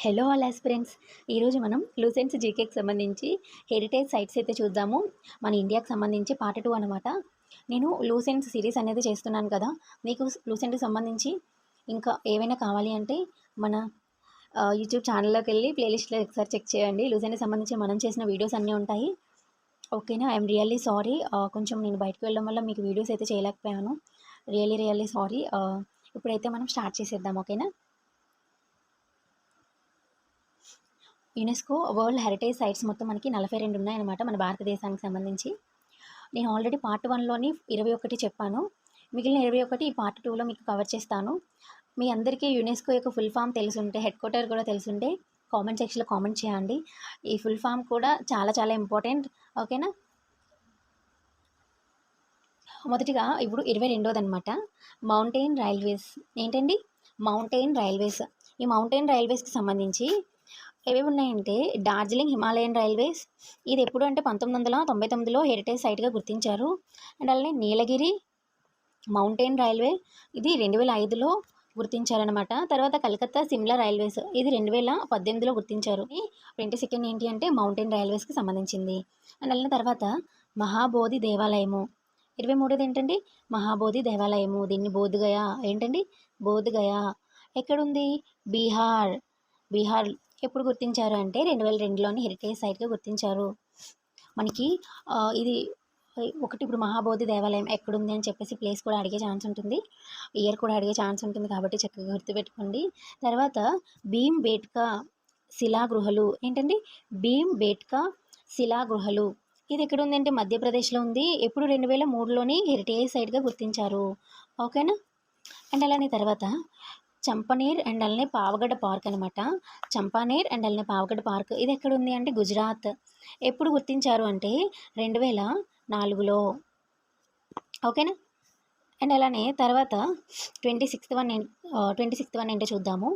Hello all aspirants. ఈరోజు మనం లూసెన్స్ జీకేకి సంబంధించి హెరిటేజ్ సైట్స్ అయితే చూద్దాము. మన ఇండియాకి సంబంధించి పార్ట్ టూ అనమాట నేను లూసెన్స్ సిరీస్ అనేది చేస్తున్నాను కదా. మీకు లూసెంట్కి సంబంధించి ఇంకా ఏవైనా కావాలి అంటే మన యూట్యూబ్ ఛానల్లోకి వెళ్ళి ప్లేలిస్ట్లో ఒకసారి చెక్ చేయండి. లూసెంట్కి సంబంధించి మనం చేసిన వీడియోస్ అన్నీ ఉంటాయి. ఓకేనా? I'm really sorry. కొంచెం నేను బయటకు వెళ్ళడం వల్ల మీకు వీడియోస్ అయితే చేయలేకపోయాను. Really really sorry. ఇప్పుడైతే మనం స్టార్ట్ చేసేద్దాం. ఓకేనా? యునెస్కో వరల్డ్ హెరిటేజ్ సైట్స్ మొత్తం మనకి నలభై రెండు ఉన్నాయన్నమాట మన భారతదేశానికి సంబంధించి. నేను ఆల్రెడీ పార్ట్ వన్లోని ఇరవై ఒకటి చెప్పాను. మిగిలిన ఇరవై ఒకటి ఈ పార్ట్ టూలో మీకు కవర్ చేస్తాను. మీ అందరికీ యునెస్కో యొక్క ఫుల్ ఫామ్ తెలుసుంటే హెడ్ క్వార్టర్ కూడా తెలుసుంటే కామెంట్ సెక్షన్లో కామెంట్ చేయండి. ఈ ఫుల్ ఫామ్ కూడా చాలా చాలా ఇంపార్టెంట్. ఓకేనా? మొదటిగా ఇప్పుడు ఇరవై రెండోది అనమాట మౌంటైన్ రైల్వేస్. ఏంటండి? Mountain railways. ఈ మౌంటైన్ రైల్వేస్కి సంబంధించి ఏవేవి ఉన్నాయంటే డార్జిలింగ్ హిమాలయన్ రైల్వేస్. ఇది ఎప్పుడు అంటే పంతొమ్మిది వందల తొంభై తొమ్మిదిలో హెరిటేజ్ సైట్గా గుర్తించారు. అండ్ అలానే నీలగిరి మౌంటైన్ రైల్వే ఇది రెండు వేల ఐదులో గుర్తించారనమాట తర్వాత కలకత్తా సిమ్లా రైల్వేస్ ఇది రెండు వేల పద్దెనిమిదిలో గుర్తించారు. ట్వంటీ సెకండ్ ఏంటి అంటే మౌంటైన్ రైల్వేస్కి సంబంధించింది. అండ్ అలానే తర్వాత మహాబోధి దేవాలయము. ఇరవై మూడోది ఏంటండి? మహాబోధి దేవాలయము. దీన్ని బోధగయ ఏంటండి? బోధగయ. ఎక్కడుంది? బీహార్. బీహార్ ఎప్పుడు గుర్తించారు అంటే రెండు వేల రెండులోని హెరిటేజ్ సైట్గా గుర్తించారు. మనకి ఇది ఒకటి ఇప్పుడు మహాబోధి దేవాలయం ఎక్కడుంది అని చెప్పేసి ప్లేస్ కూడా అడిగే ఛాన్స్ ఉంటుంది. ఇయర్ కూడా అడిగే ఛాన్స్ ఉంటుంది కాబట్టి చక్కగా గుర్తుపెట్టుకోండి. తర్వాత భీమ్ బేట్కా శిలా గృహలు ఏంటండి? భీమ్ బేట్కా శిలా గృహలు ఇది ఎక్కడ అంటే మధ్యప్రదేశ్లో ఉంది. ఎప్పుడు రెండు వేల మూడులోని హెరిటేజ్ సైట్గా గుర్తించారు. ఓకేనా? అండ్ అలానే తర్వాత చంపనేర్ అండ్ అలానే పావగడ పార్క్ అనమాట చంపానీర్ అండ్ అలానే పావగడ్డ పార్క్. ఇది ఎక్కడ ఉంది అంటే గుజరాత్. ఎప్పుడు గుర్తించారు అంటే రెండు వేల నాలుగులో. ఓకేనా? అండ్ అలానే తర్వాత twenty sixth one twenty sixth one ఏంటో చూద్దాము.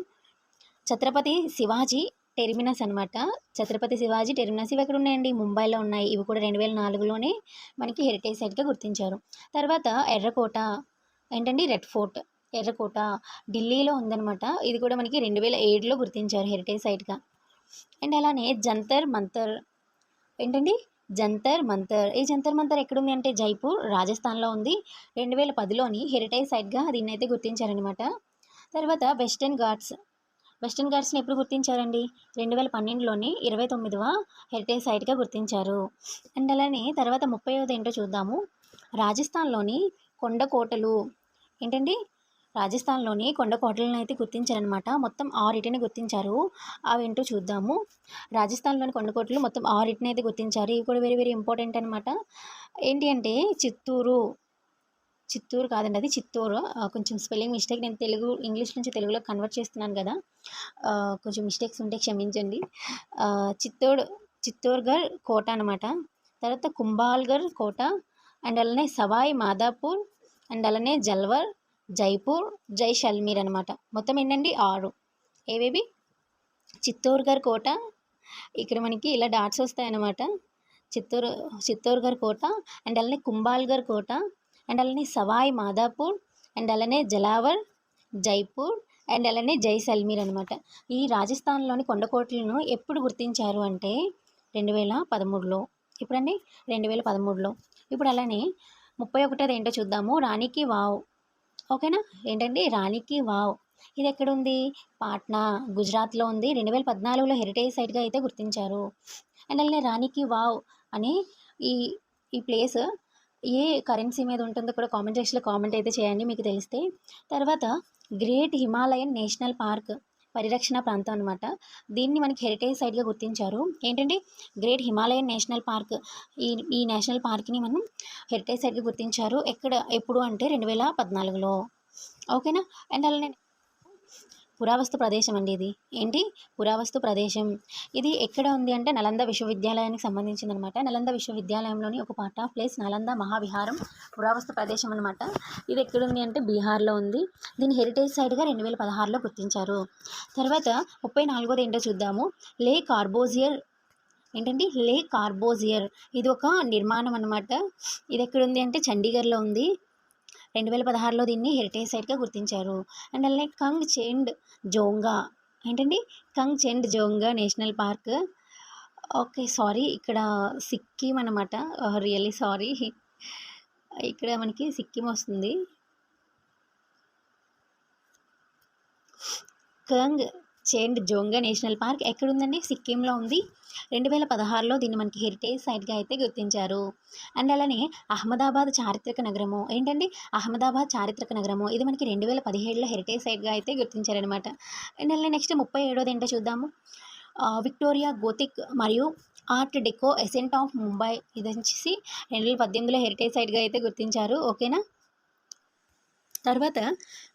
ఛత్రపతి శివాజీ టెర్మినస్ అనమాట ఛత్రపతి శివాజీ టెర్మినస్ ఇవి ఎక్కడ ఉన్నాయండి ముంబైలో ఉన్నాయి. ఇవి కూడా రెండు వేల నాలుగులోనే మనకి హెరిటేజ్ సైట్గా గుర్తించారు. తర్వాత ఎర్రకోట. ఏంటండి? Red fort. ఎర్రకోట ఢిల్లీలో ఉందన్నమాట. ఇది కూడా మనకి రెండు వేల ఏడులో గుర్తించారు హెరిటేజ్ సైట్గా అండ్ అలానే జంతర్ మంతర్ ఏంటండి? జంతర్ మంతర్. ఈ జంతర్ మంతర్ ఎక్కడుంది అంటే జైపూర్ రాజస్థాన్లో ఉంది. రెండు వేల పదిలోని హెరిటేజ్ సైట్గా దీన్ని అయితే గుర్తించారనమాట తర్వాత వెస్టర్న్ ఘాట్స్. వెస్టర్న్ ఘాట్స్ని ఎప్పుడు గుర్తించారండి? రెండు వేల పన్నెండులోని ఇరవై తొమ్మిదవ హెరిటేజ్ సైట్గా గుర్తించారు. అండ్ అలానే తర్వాత ముప్పైవది ఏంటో చూద్దాము. రాజస్థాన్లోని కొండ కోటలు ఏంటండి? రాజస్థాన్లోని కొండకోటలను అయితే గుర్తించారనమాట. మొత్తం ఆరిటిని గుర్తించారు. అవి ఏంటో చూద్దాము. రాజస్థాన్లోని కొండకోటలు మొత్తం ఆరిటిని అయితే గుర్తించారు. ఇవి కూడా వెరీ వెరీ ఇంపార్టెంట్ అనమాట. ఏంటి అంటే చిత్తూరు చిత్తూరు కాదండి అది చిత్తూరు. కొంచెం స్పెల్లింగ్ మిస్టేక్. నేను తెలుగు ఇంగ్లీష్ నుంచి తెలుగులో కన్వర్ట్ చేస్తున్నాను కదా. కొంచెం మిస్టేక్స్ ఉంటే క్షమించండి. చిత్తూరు చిత్తూర్గర్ కోట అనమాట. తర్వాత కుంభాల్గర్ కోట. అండ్ అలానే సవాయి మాదాపూర్. అండ్ అలానే జల్వర్. జైపూర్ జైషల్మీర్ అనమాట మొత్తం ఏంటండి? ఆరు. ఏవేవి చిత్తూర్గర్ కోట. ఇక్కడ మనకి ఇలా డాట్స్ వస్తాయన్నమాట. చిత్తూరు చిత్తూర్గర్ కోట అండ్ అలానే కుంభాల్గర్ కోట అండ్ అలానే సవాయ్ మాదాపూర్ అండ్ అలానే జలావర్ జైపూర్ అండ్ అలానే జైసల్మీర్ అనమాట ఈ రాజస్థాన్లోని కొండకోటలను ఎప్పుడు గుర్తించారు అంటే రెండు వేల పదమూడులో. ఇప్పుడండి రెండు వేల పదమూడులో. ఇప్పుడు అలానే ముప్పై ఒకటోది ఏంటో చూద్దాము. రాణికి వావ్. ఓకేనా? ఏంటండి? రాణికి వావ్. ఇది ఎక్కడుంది? పాట్నా గుజరాత్లో ఉంది. రెండు వేల పద్నాలుగులో హెరిటేజ్ సైట్గా అయితే గుర్తించారు. అండ్ అలానే రాణికి వావ్ అని ఈ ఈ ప్లేస్ ఏ కరెన్సీ మీద ఉంటుందో కూడా కామెంట్ సెక్షన్లో కామెంట్ అయితే చేయండి మీకు తెలిస్తే. తర్వాత గ్రేట్ హిమాలయన్ నేషనల్ పార్క్ పరిరక్షణ ప్రాంతం అనమాట దీన్ని మనకి హెరిటేజ్ సైట్గా గుర్తించారు. ఏంటంటే గ్రేట్ హిమాలయన్ నేషనల్ పార్క్ ఈ ఈ నేషనల్ పార్క్ని మనం హెరిటేజ్ సైట్గా గుర్తించారు. ఎక్కడ ఎప్పుడు అంటే రెండు వేల పద్నాలుగులో ఓకేనా అండ్ అలానే పురావస్తు ప్రదేశం అండి ఇది. ఏంటి? పురావస్తు ప్రదేశం. ఇది ఎక్కడ ఉంది అంటే నలంద విశ్వవిద్యాలయానికి సంబంధించింది అనమాట నలంద విశ్వవిద్యాలయంలోని ఒక పార్ట్ ఆఫ్ ప్లేస్ నలంద మహావిహారం పురావస్తు ప్రదేశం అనమాట ఇది ఎక్కడుంది అంటే బీహార్లో ఉంది. దీని హెరిటేజ్ సైట్గా రెండు వేల పదహారులో గుర్తించారు. తర్వాత ముప్పై నాలుగోది ఏంటో చూద్దాము. లే కార్బోజియర్ ఏంటండి? లే కార్బోజియర్. ఇది ఒక నిర్మాణం అనమాట ఇది ఎక్కడుంది అంటే చండీగఢ్లో ఉంది. రెండు వేల పదహారులో దీన్ని హెరిటేజ్ సైట్గా గుర్తించారు. అండ్ అలానే కంగ్ చెండ్ జోంగా ఏంటండి? Khangchendzonga national park okay sorry ఇక్కడ సిక్కిం అనమాట రియల్లీ సారీ ఇక్కడ మనకి సిక్కిం వస్తుంది. కంగ్ చేండ్ జోంగా నేషనల్ పార్క్ ఎక్కడుందండి? సిక్కింలో ఉంది. రెండు వేల పదహారులో దీన్ని మనకి హెరిటేజ్ సైట్గా అయితే గుర్తించారు. అండ్ అలానే అహ్మదాబాద్ చారిత్రక నగరము. ఏంటండి? అహ్మదాబాద్ చారిత్రక నగరము. ఇది మనకి రెండు వేల పదిహేడులో హెరిటేజ్ సైట్గా అయితే గుర్తించారనమాట అండ్ అలానే నెక్స్ట్ ముప్పై ఏడోది ఏంటో చూద్దాము. విక్టోరియా గోతిక్ మరియు ఆర్ట్ డెకో ఎసెంట్ ఆఫ్ ముంబై. ఇది వచ్చేసి రెండు వేల పద్దెనిమిదిలో హెరిటేజ్ సైట్గా అయితే గుర్తించారు. ఓకేనా? తర్వాత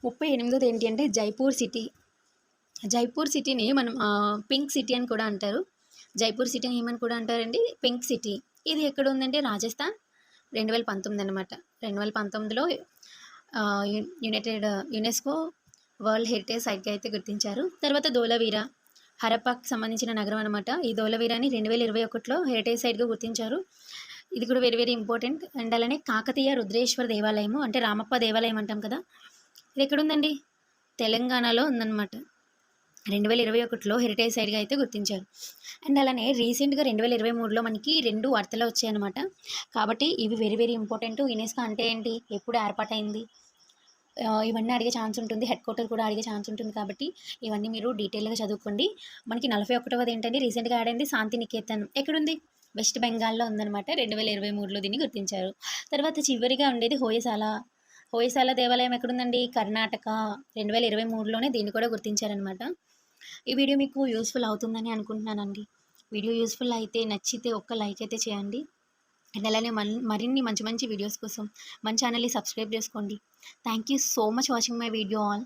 ముప్పై ఎనిమిదోది ఏంటి అంటే జైపూర్ సిటీ. జైపూర్ సిటీని మనం పింక్ సిటీ అని కూడా అంటారు. జైపూర్ సిటీని ఏమని కూడా అంటారండి? Pink city. ఇది ఎక్కడ ఉందంటే రాజస్థాన్. రెండు వేల పంతొమ్మిది అనమాట రెండు వేల పంతొమ్మిదిలో యు- యునైటెడ్ యునెస్కో వరల్డ్ హెరిటేజ్ సైట్గా అయితే గుర్తించారు. తర్వాత ధోలవీర హరప్పాకి సంబంధించిన నగరం అనమాట ఈ ధోలవీరాని రెండు వేల ఇరవై ఒకటిలో హెరిటేజ్ సైట్గా గుర్తించారు. ఇది కూడా వెరీ వెరీ ఇంపార్టెంట్. అండ్ అలానే కాకతీయ రుద్రేశ్వర దేవాలయము అంటే రామప్ప దేవాలయం అంటాం కదా. ఇది ఎక్కడుందండి? తెలంగాణలో ఉందన్నమాట. రెండు వేల ఇరవై ఒకటిలో హెరిటేజ్ సైట్గా అయితే గుర్తించారు. అండ్ అలానే రీసెంట్గా రెండు వేల ఇరవై మూడులో మనకి రెండు వార్తలు వచ్చాయన్నమాట. కాబట్టి ఇవి వెరీ వెరీ ఇంపార్టెంట్ యునెస్కో అంటే ఏంటి? ఎప్పుడు ఏర్పాటైంది? ఇవన్నీ అడిగే ఛాన్స్ ఉంటుంది. హెడ్ క్వార్టర్ కూడా అడిగే ఛాన్స్ ఉంటుంది కాబట్టి ఇవన్నీ మీరు డీటెయిల్గా చదువుకోండి. మనకి నలభై ఒకటవది ఏంటంటే రీసెంట్గా ఆడింది శాంతి నికేతన్ ఎక్కడుంది వెస్ట్ బెంగాల్లో ఉందన్నమాట. రెండు వేల ఇరవై మూడులో దీన్ని గుర్తించారు. తర్వాత చివరిగా ఉండేది హోయసాల హోయసాల దేవాలయం ఎక్కడుందండి? కర్ణాటక. రెండు వేల ఇరవై మూడులోనే దీన్ని కూడా గుర్తించారనమాట ఈ వీడియో మీకు యూస్ఫుల్ అవుతుందని అనుకుంటున్నానండి. వీడియో యూస్ఫుల్ అయితే నచ్చితే ఒక్క లైక్ అయితే చేయండి. అండ్ అలానే మన్ మరిన్ని మంచి మంచి వీడియోస్ కోసం మన ఛానల్ని సబ్స్క్రైబ్ చేసుకోండి. Thank you so much watching my video all.